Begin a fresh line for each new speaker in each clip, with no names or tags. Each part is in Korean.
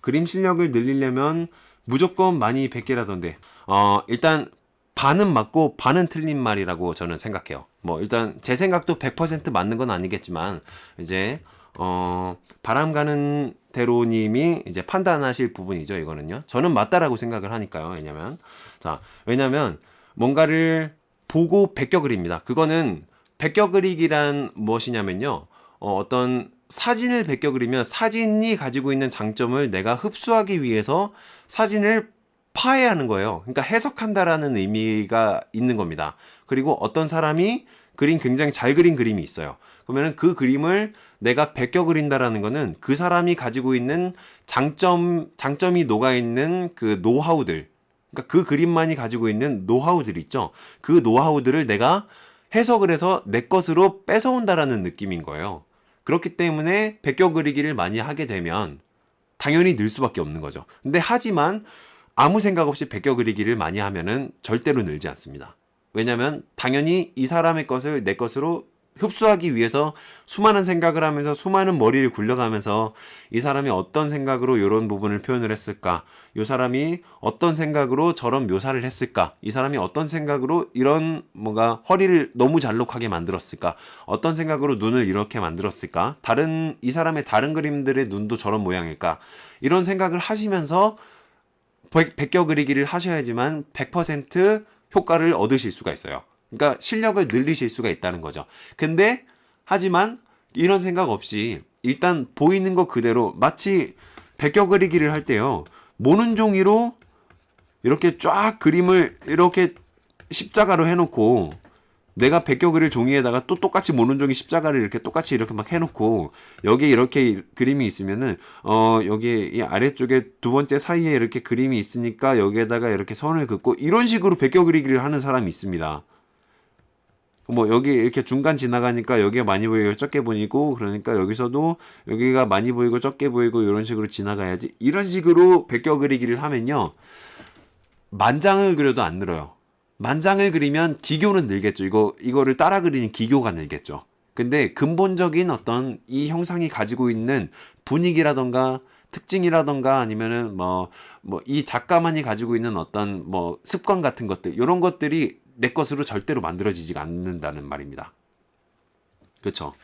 그림 실력을 늘리려면 무조건 많이 베끼라던데. 어, 일단 반은 맞고 반은 틀린 말이라고 저는 생각해요. 뭐 일단 제 생각도 100% 맞는 건 아니겠지만 이제 어 바람 가는 대로님이 이제 판단하실 부분이죠. 이거는요. 저는 맞다라고 생각을 하니까요. 왜냐면 자 왜냐면 뭔가를 보고 베껴 그립니다. 그거는 베껴 그리기란 무엇이냐면요. 어, 어떤 사진을 베껴 그리면 사진이 가지고 있는 장점을 내가 흡수하기 위해서 사진을 파해하는 거예요. 그러니까 해석한다라는 의미가 있는 겁니다. 그리고 어떤 사람이 그린 굉장히 잘 그린 그림이 있어요. 그러면은 그 그림을 내가 베껴 그린다라는 거는 그 사람이 가지고 있는 장점 장점이 녹아 있는 그 노하우들 그러니까 그 그림만이 가지고 있는 노하우들 있죠. 그 노하우들을 내가 해석을 해서 내 것으로 뺏어온다라는 느낌인 거예요. 그렇기 때문에 베껴 그리기를 많이 하게 되면 당연히 늘 수밖에 없는 거죠. 근데 하지만 아무 생각 없이 베껴 그리기를 많이 하면은 절대로 늘지 않습니다. 왜냐면 당연히 이 사람의 것을 내 것으로 흡수하기 위해서 수많은 생각을 하면서 수많은 머리를 굴려가면서 이 사람이 어떤 생각으로 이런 부분을 표현을 했을까? 이 사람이 어떤 생각으로 저런 묘사를 했을까? 이 사람이 어떤 생각으로 이런 뭔가 허리를 너무 잘록하게 만들었을까? 어떤 생각으로 눈을 이렇게 만들었을까? 다른 이 사람의 다른 그림들의 눈도 저런 모양일까? 이런 생각을 하시면서 백- 베껴 그리기를 하셔야지만 100% 효과를 얻으실 수가 있어요. 그러니까 실력을 늘리실 수가 있다는 거죠. 근데 하지만 이런 생각 없이 일단 보이는 것 그대로 마치 베껴 그리기를 할 때요. 모는 종이로 이렇게 쫙 그림을 이렇게 십자가로 해놓고 내가 베껴 그릴 종이에다가 또 똑같이 모는 종이 십자가를 이렇게 똑같이 이렇게 막 해놓고 여기 이렇게 이- 그림이 있으면은 어 여기 이 아래쪽에 두 번째 사이에 이렇게 그림이 있으니까 여기에다가 이렇게 선을 긋고 이런 식으로 베껴 그리기를 하는 사람이 있습니다. 뭐 여기 이렇게 중간 지나가니까 여기가 많이 보이고 적게 보이고 그러니까 여기서도 여기가 많이 보이고 적게 보이고 이런 식으로 지나가야지. 이런 식으로 베껴 그리기를 하면요. 만장을 그려도 안 늘어요. 만장을 그리면 기교는 늘겠죠. 이거 이거를 따라 그리는 기교가 늘겠죠. 근데 근본적인 어떤 이 형상이 가지고 있는 분위기라던가 특징이라던가 아니면은 뭐 뭐 이 작가만이 가지고 있는 어떤 뭐 습관 같은 것들 이런 것들이 내 것으로 절대로 만들어지지가 않는다는 말입니다. 그렇죠?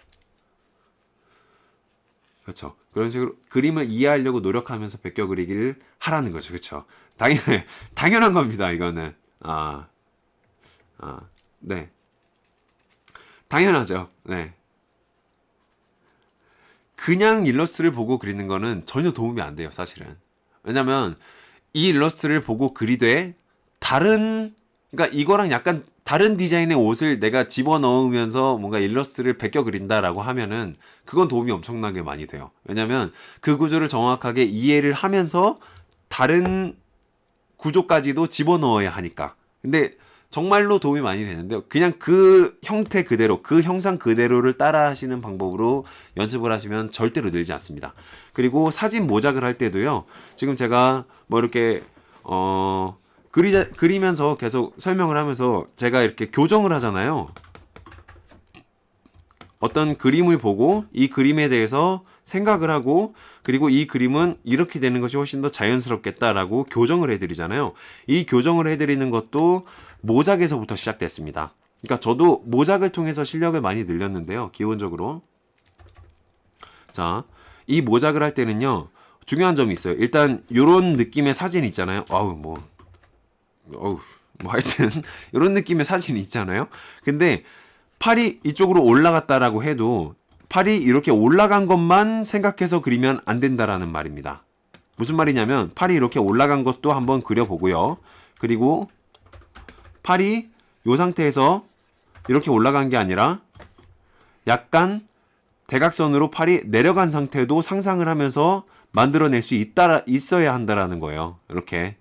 그렇죠. 그런 식으로 그림을 이해하려고 노력하면서 베껴 그리기를 하라는 거죠. 그렇죠? 당연 당연한 겁니다. 이거는 아, 아, 네, 당연하죠. 네. 그냥 일러스트를 보고 그리는 거는 전혀 도움이 안 돼요, 사실은. 왜냐면 이 일러스트를 보고 그리되 다른 그러니까 이거랑 약간 다른 디자인의 옷을 내가 집어넣으면서 뭔가 일러스트를 베껴 그린다라고 하면은 그건 도움이 엄청나게 많이 돼요. 왜냐면 그 구조를 정확하게 이해를 하면서 다른 구조까지도 집어넣어야 하니까. 근데 정말로 도움이 많이 되는데요. 그냥 그 형태 그대로, 그 형상 그대로를 따라 하시는 방법으로 연습을 하시면 절대로 늘지 않습니다. 그리고 사진 모작을 할 때도요. 지금 제가 뭐 이렇게, 어, 그리, 그리면서 계속 설명을 하면서 제가 이렇게 교정을 하잖아요. 어떤 그림을 보고 이 그림에 대해서 생각을 하고 그리고 이 그림은 이렇게 되는 것이 훨씬 더 자연스럽겠다라고 교정을 해드리잖아요. 이 교정을 해드리는 것도 모작에서부터 시작됐습니다. 그러니까 저도 모작을 통해서 실력을 많이 늘렸는데요. 기본적으로. 자, 이 모작을 할 때는요. 중요한 점이 있어요. 일단 요런 느낌의 사진 있잖아요. 아우 뭐 어우 뭐 하여튼 이런 느낌의 사진이 있잖아요. 근데 팔이 이쪽으로 올라갔다라고 해도 팔이 이렇게 올라간 것만 생각해서 그리면 안 된다라는 말입니다. 무슨 말이냐면 팔이 이렇게 올라간 것도 한번 그려보고요. 그리고 팔이 이 상태에서 이렇게 올라간 게 아니라 약간 대각선으로 팔이 내려간 상태도 상상을 하면서 만들어낼 수 있다 있어야 한다라는 거예요. 이렇게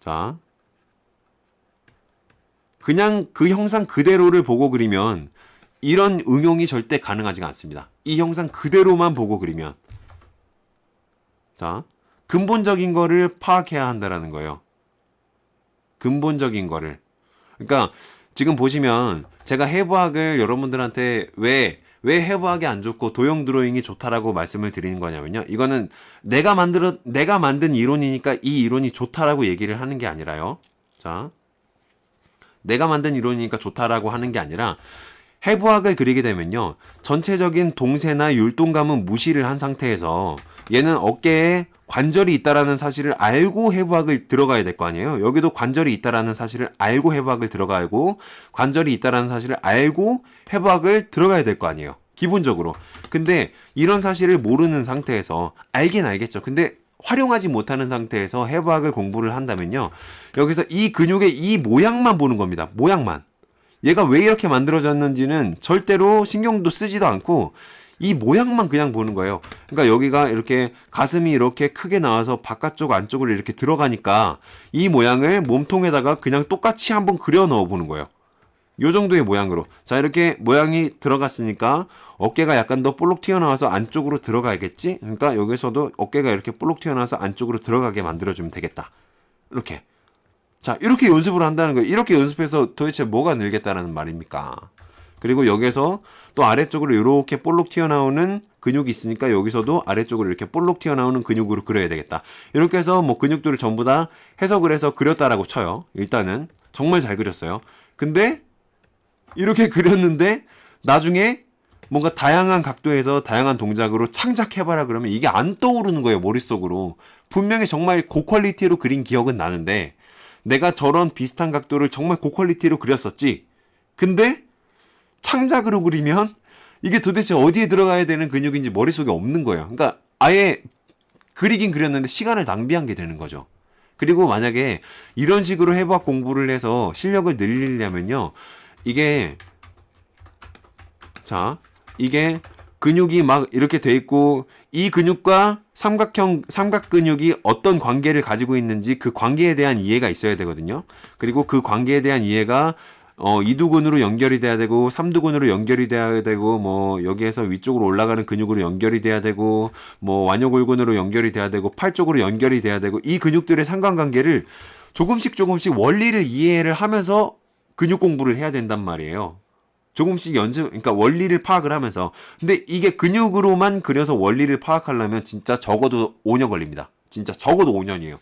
자 그냥 그 형상 그대로를 보고 그리면 이런 응용이 절대 가능하지가 않습니다. 이 형상 그대로만 보고 그리면 자 근본적인 거를 파악해야 한다라는 거예요. 근본적인 거를 그러니까 지금 보시면 제가 해부학을 여러분들한테 왜왜 해부학이 안 좋고 도형 드로잉이 좋다라고 말씀을 드리는 거냐면요. 이거는 내가 만들어 내가 만든 이론이니까 이 이론이 좋다라고 얘기를 하는 게 아니라요. 자. 내가 만든 이론이니까 좋다라고 하는 게 아니라 해부학을 그리게 되면요. 전체적인 동세나 율동감은 무시를 한 상태에서 얘는 어깨에 관절이 있다라는 사실을 알고 해부학을 들어가야 될 거 아니에요. 여기도 관절이 있다라는 사실을 알고 해부학을 들어가고 관절이 있다라는 사실을 알고 해부학을 들어가야 될 거 아니에요. 기본적으로. 근데 이런 사실을 모르는 상태에서 알긴 알겠죠. 근데 활용하지 못하는 상태에서 해부학을 공부를 한다면요. 여기서 이 근육의 이 모양만 보는 겁니다. 모양만. 얘가 왜 이렇게 만들어졌는지는 절대로 신경도 쓰지도 않고 이 모양만 그냥 보는 거예요. 그러니까 여기가 이렇게 가슴이 이렇게 크게 나와서 바깥쪽 안쪽으로 이렇게 들어가니까 이 모양을 몸통에다가 그냥 똑같이 한번 그려 넣어 보는 거예요. 요 정도의 모양으로. 자, 이렇게 모양이 들어갔으니까 어깨가 약간 더 볼록 튀어나와서 안쪽으로 들어가야겠지? 그러니까 여기서도 어깨가 이렇게 볼록 튀어나와서 안쪽으로 들어가게 만들어주면 되겠다. 이렇게. 자, 이렇게 연습을 한다는 거예요. 이렇게 연습해서 도대체 뭐가 늘겠다라는 말입니까? 그리고 여기서 또 아래쪽으로 이렇게 볼록 튀어나오는 근육이 있으니까 여기서도 아래쪽으로 이렇게 볼록 튀어나오는 근육으로 그려야 되겠다. 이렇게 해서 뭐 근육들을 전부 다 해석을 해서 그렸다라고 쳐요. 일단은 정말 잘 그렸어요. 근데 이렇게 그렸는데 나중에 뭔가 다양한 각도에서 다양한 동작으로 창작해봐라 그러면 이게 안 떠오르는 거예요 머릿속으로. 분명히 정말 고퀄리티로 그린 기억은 나는데 내가 저런 비슷한 각도를 정말 고퀄리티로 그렸었지. 근데 창작으로 그리면 이게 도대체 어디에 들어가야 되는 근육인지 머릿속에 없는 거예요. 그러니까 아예 그리긴 그렸는데 시간을 낭비한 게 되는 거죠. 그리고 만약에 이런 식으로 해부학 공부를 해서 실력을 늘리려면요 이게 자 이게 근육이 막 이렇게 돼 있고 이 근육과 삼각형 삼각 근육이 어떤 관계를 가지고 있는지 그 관계에 대한 이해가 있어야 되거든요. 그리고 그 관계에 대한 이해가 어 이두근으로 연결이 돼야 되고 삼두근으로 연결이 돼야 되고 뭐 여기에서 위쪽으로 올라가는 근육으로 연결이 돼야 되고 뭐 완요골근으로 연결이 돼야 되고 팔 쪽으로 연결이 돼야 되고 이 근육들의 상관관계를 조금씩 조금씩 원리를 이해를 하면서 근육 공부를 해야 된단 말이에요. 조금씩 연습, 그러니까 원리를 파악을 하면서. 근데 이게 근육으로만 그려서 원리를 파악하려면 진짜 적어도 5년 걸립니다. 진짜 적어도 5년이에요.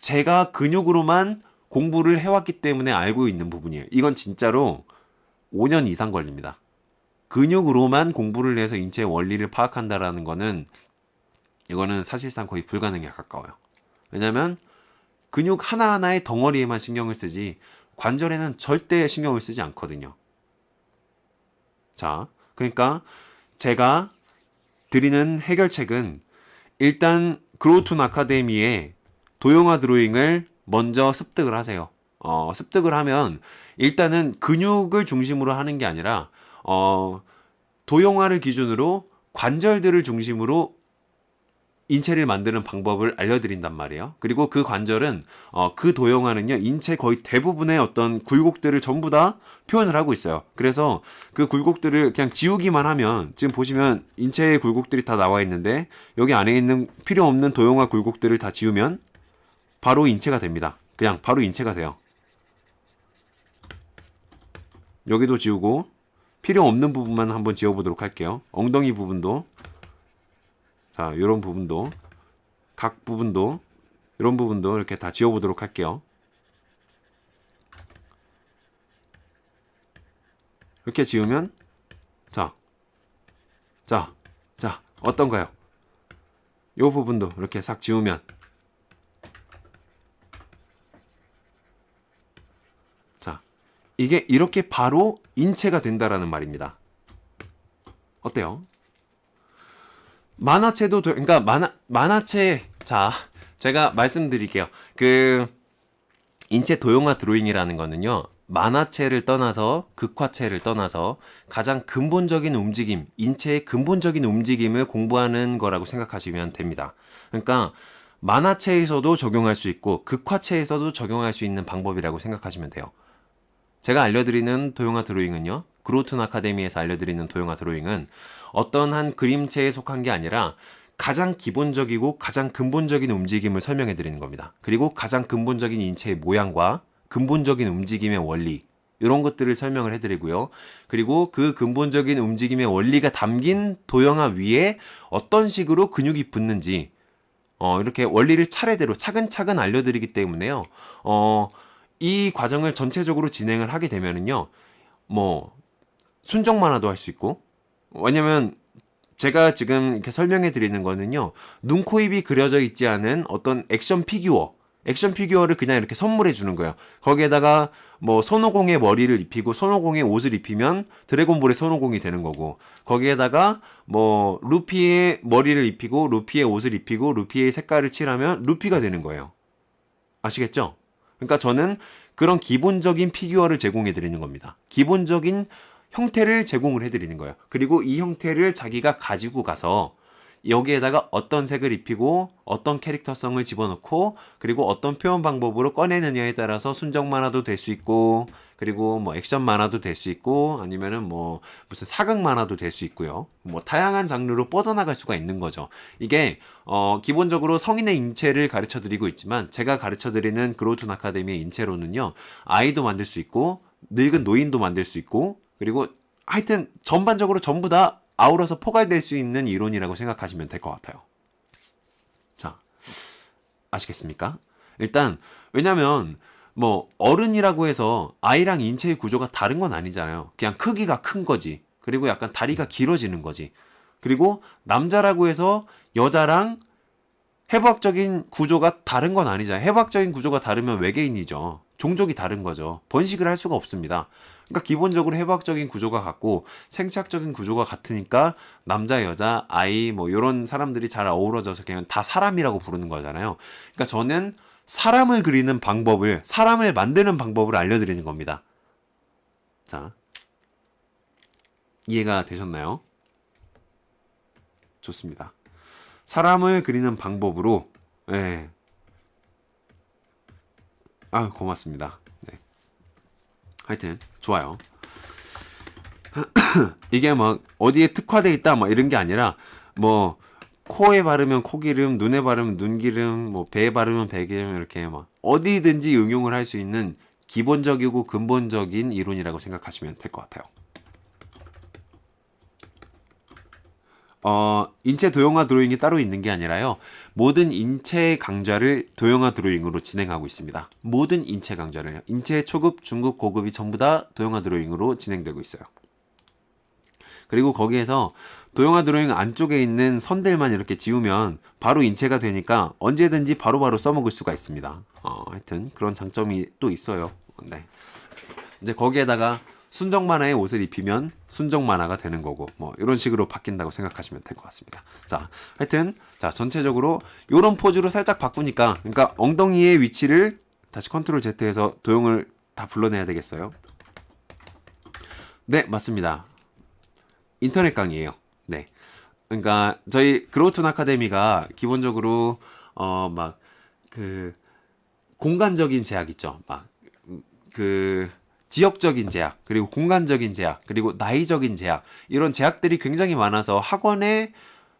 제가 근육으로만 공부를 해왔기 때문에 알고 있는 부분이에요. 이건 진짜로 5년 이상 걸립니다. 근육으로만 공부를 해서 인체의 원리를 파악한다라는 거는 이거는 사실상 거의 불가능에 가까워요. 왜냐면 근육 하나하나의 덩어리에만 신경을 쓰지 관절에는 절대 신경을 쓰지 않거든요. 자, 그러니까 제가 드리는 해결책은 일단 그로우툰 아카데미의 도형화 드로잉을 먼저 습득을 하세요. 어, 습득을 하면 일단은 근육을 중심으로 하는 게 아니라 어, 도형화를 기준으로 관절들을 중심으로 인체를 만드는 방법을 알려드린단 말이에요. 그리고 그 관절은 어, 그 도형화는요 인체 거의 대부분의 어떤 굴곡들을 전부 다 표현을 하고 있어요. 그래서 그 굴곡들을 그냥 지우기만 하면 지금 보시면 인체의 굴곡들이 다 나와 있는데 여기 안에 있는 필요 없는 도형화 굴곡들을 다 지우면 바로 인체가 됩니다. 그냥 바로 인체가 돼요. 여기도 지우고 필요 없는 부분만 한번 지워보도록 할게요. 엉덩이 부분도 자, 이런 부분도 각 부분도 이런 부분도 이렇게 다 지워보도록 할게요. 이렇게 지우면 자, 자, 자, 어떤가요? 이 부분도 이렇게 싹 지우면 자, 이게 이렇게 바로 인체가 된다라는 말입니다. 어때요? 만화체도 돼- 그러니까 만화 만화체 자 제가 말씀드릴게요 그 인체 도형화 드로잉이라는 거는요 만화체를 떠나서 극화체를 떠나서 가장 근본적인 움직임 인체의 근본적인 움직임을 공부하는 거라고 생각하시면 됩니다 그러니까 만화체에서도 적용할 수 있고 극화체에서도 적용할 수 있는 방법이라고 생각하시면 돼요 제가 알려드리는 도형화 드로잉은요. 그로튼 아카데미에서 알려드리는 도형화 드로잉은 어떤 한 그림체에 속한 게 아니라 가장 기본적이고 가장 근본적인 움직임을 설명해 드리는 겁니다. 그리고 가장 근본적인 인체의 모양과 근본적인 움직임의 원리 이런 것들을 설명을 해드리고요. 그리고 그 근본적인 움직임의 원리가 담긴 도형화 위에 어떤 식으로 근육이 붙는지 어, 이렇게 원리를 차례대로 차근차근 알려드리기 때문에요. 어, 이 과정을 전체적으로 진행을 하게 되면은요, 뭐, 순정 만화도 할 수 있고, 왜냐면, 제가 지금 이렇게 설명해 드리는 거는요, 눈, 코, 입이 그려져 있지 않은 어떤 액션 피규어, 액션 피규어를 그냥 이렇게 선물해 주는 거예요. 거기에다가 뭐 손오공의 머리를 입히고 손오공의 옷을 입히면 드래곤볼의 손오공이 되는 거고 거기에다가 뭐 루피의 머리를 입히고 루피의 옷을 입히고 루피의 색깔을 칠하면 루피가 되는 거예요. 아시겠죠? 그러니까 저는 그런 기본적인 피규어를 제공해 드리는 겁니다. 기본적인 형태를 제공을 해 드리는 거예요. 그리고 이 형태를 자기가 가지고 가서 여기에다가 어떤 색을 입히고 어떤 캐릭터성을 집어넣고 그리고 어떤 표현 방법으로 꺼내느냐에 따라서 순정 만화도 될 수 있고 그리고 뭐 액션 만화도 될 수 있고 아니면은 뭐 무슨 사극 만화도 될 수 있고요. 뭐 다양한 장르로 뻗어나갈 수가 있는 거죠. 이게 어 기본적으로 성인의 인체를 가르쳐 드리고 있지만 제가 가르쳐 드리는 그로톤 아카데미의 인체로는요. 아이도 만들 수 있고 늙은 노인도 만들 수 있고 그리고 하여튼 전반적으로 전부 다 아우러서 포괄될 수 있는 이론이라고 생각하시면 될 것 같아요. 자, 아시겠습니까? 일단, 왜냐면, 뭐, 어른이라고 해서 아이랑 인체의 구조가 다른 건 아니잖아요. 그냥 크기가 큰 거지. 그리고 약간 다리가 길어지는 거지. 그리고 남자라고 해서 여자랑 해부학적인 구조가 다른 건 아니잖아요. 해부학적인 구조가 다르면 외계인이죠. 종족이 다른 거죠. 번식을 할 수가 없습니다. 그러니까 기본적으로 해부학적인 구조가 같고 생체학적인 구조가 같으니까 남자, 여자, 아이 뭐 이런 사람들이 잘 어우러져서 그냥 다 사람이라고 부르는 거잖아요. 그러니까 저는 사람을 그리는 방법을 사람을 만드는 방법을 알려드리는 겁니다. 자, 이해가 되셨나요? 좋습니다. 사람을 그리는 방법으로 예. 아 고맙습니다. 네. 하여튼 좋아요. 이게 막 어디에 특화돼 있다 막 이런 게 아니라 뭐 코에 바르면 코기름, 눈에 바르면 눈기름, 뭐 배에 바르면 배기름 이렇게 막 어디든지 응용을 할 수 있는 기본적이고 근본적인 이론이라고 생각하시면 될 것 같아요. 어, 인체 도형화 드로잉이 따로 있는 게 아니라요. 모든 인체 강좌를 도형화 드로잉으로 진행하고 있습니다. 모든 인체 강좌를요. 인체 초급, 중급, 고급이 전부 다 도형화 드로잉으로 진행되고 있어요. 그리고 거기에서 도형화 드로잉 안쪽에 있는 선들만 이렇게 지우면 바로 인체가 되니까 언제든지 바로바로 써먹을 수가 있습니다. 어, 하여튼 그런 장점이 또 있어요. 네. 이제 거기에다가 순정 만화의 옷을 입히면 순정 만화가 되는 거고 뭐 이런 식으로 바뀐다고 생각하시면 될 것 같습니다. 자, 하여튼 자 전체적으로 이런 포즈로 살짝 바꾸니까 그러니까 엉덩이의 위치를 다시 컨트롤 Z해서 도형을 다 불러내야 되겠어요. 네, 맞습니다. 인터넷 강의예요. 네. 그러니까 저희 그로톤 아카데미가 기본적으로 어 막 그 공간적인 제약 있죠. 막 그 지역적인 제약, 그리고 공간적인 제약, 그리고 나이적인 제약, 이런 제약들이 굉장히 많아서 학원에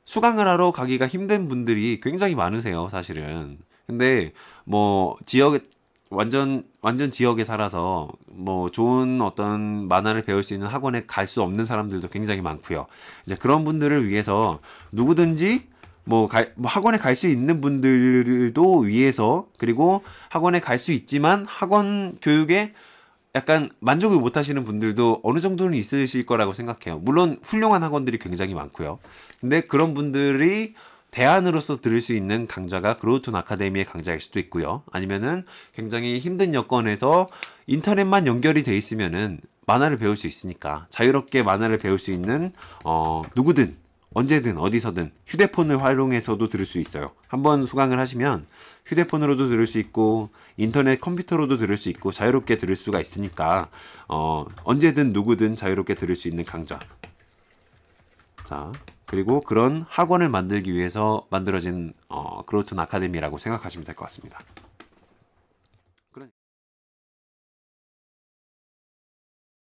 수강을 하러 가기가 힘든 분들이 굉장히 많으세요, 사실은. 근데 뭐 지역 완전 완전 지역에 살아서 뭐 좋은 어떤 만화를 배울 수 있는 학원에 갈 수 없는 사람들도 굉장히 많고요. 이제 그런 분들을 위해서 누구든지 뭐, 갈- 뭐 학원에 갈 수 있는 분들도 위해서 그리고 학원에 갈 수 있지만 학원 교육에 약간 만족을 못 하시는 분들도 어느 정도는 있으실 거라고 생각해요. 물론 훌륭한 학원들이 굉장히 많고요. 근데 그런 분들이 대안으로서 들을 수 있는 강좌가 그로우톤 아카데미의 강좌일 수도 있고요. 아니면은 굉장히 힘든 여건에서 인터넷만 연결이 돼 있으면은 만화를 배울 수 있으니까 자유롭게 만화를 배울 수 있는 어 누구든 언제든 어디서든 휴대폰을 활용해서도 들을 수 있어요. 한번 수강을 하시면 휴대폰으로도 들을 수 있고 인터넷 컴퓨터로도 들을 수 있고 자유롭게 들을 수가 있으니까 어 언제든 누구든 자유롭게 들을 수 있는 강좌. 자, 그리고 그런 학원을 만들기 위해서 만들어진 어, 그로톤 아카데미라고 생각하시면 될 것 같습니다.